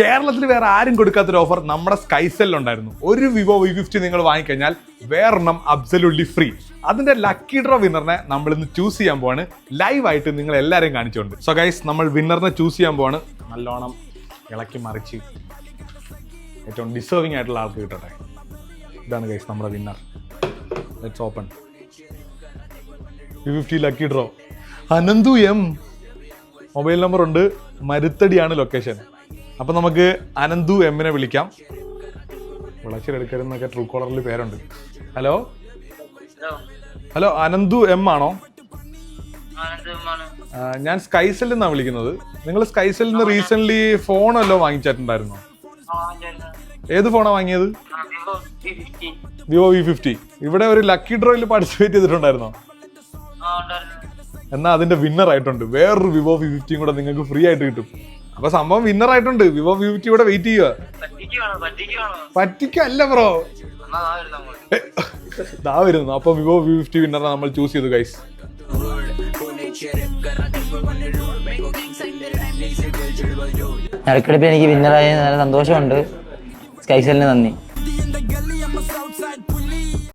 കേരളത്തിൽ വേറെ ആരും കൊടുക്കാത്തൊരു ഓഫർ നമ്മുടെ സ്കൈസെല്ലിൽ ഉണ്ടായിരുന്നു. ഒരു വിവോ വി ഫിഫ്റ്റി നിങ്ങൾ വാങ്ങിക്കഴിഞ്ഞാൽ വേറെണ്ണം അബ്സല്യൂട്ട്ലി ഫ്രീ അതിന്റെ ലക്കി ഡ്രോ വിന്നറിനെ നമ്മൾ ഇന്ന് ചൂസ് ചെയ്യാൻ പോവാണ്. ലൈവ് ആയിട്ട് നിങ്ങൾ എല്ലാവരെയും കാണിച്ചുകൊണ്ട് സോ ഗൈസ് നമ്മൾ വിന്നറിനെ ചൂസ് ചെയ്യാൻ പോവാണ്. നല്ലോണം ഇളക്കി മറിച്ച് ഏറ്റവും ഡിസേർവിംഗ് ആയിട്ടുള്ള ആൾക്ക് കിട്ടട്ടെ. ഇതാണ് ഗൈസ് നമ്മുടെ winner let's open V fifty lucky draw Ananthu M mobile number ഉണ്ട്. മരുത്തടിയാണ് ലൊക്കേഷൻ അപ്പം നമുക്ക് അനന്തു എമ്മിനെ വിളിക്കാം. വിളച്ചിലെടുക്കരുന്നൊക്കെ ട്രൂ കോളറിൽ പേരുണ്ട്. ഹലോ ഹലോ അനന്തു എം ആണോ? ഞാൻ സ്കൈസെല്ലിൽ നിന്നാണ് വിളിക്കുന്നത്. നിങ്ങൾ സ്കൈസെല്ലിൽ നിന്ന് റീസെന്റ് ഫോണല്ലോ വാങ്ങിച്ചിട്ടുണ്ടായിരുന്നോ? ഏത് ഫോണാ വാങ്ങിയത്? വിവോ വി ഫിഫ്റ്റി ഇവിടെ ഒരു ലക്കി ഡ്രോയിൽ പാർട്ടിസിപ്പേറ്റ് ചെയ്തിട്ടുണ്ടായിരുന്നോ? എന്നാൽ അതിന്റെ വിന്നർ ആയിട്ടുണ്ട്. വേറൊരു വിവോ വി ഫിഫ്റ്റിയും കൂടെ നിങ്ങൾക്ക് ഫ്രീ ആയിട്ട് കിട്ടും. അപ്പൊ സംഭവം വിന്നർ ആയിട്ടുണ്ട്. വിവോ ബ്യൂട്ടി ഇവിടെ വെയിറ്റ് ചെയ്യുക. പറ്റിക്കല്ല ബ്രോ ദാ വരുന്നു അപ്പൊ വിവോ വി ഫിഫ്റ്റി വിന്നറിനെ നമ്മൾ ചൂസ് ചെയ്തു ഗൈസ് നറുക്കെടുപ്പിൽ എനിക്ക് വിന്നറായ നല്ല സന്തോഷമുണ്ട്. സ്കൈസലിന് നന്ദി.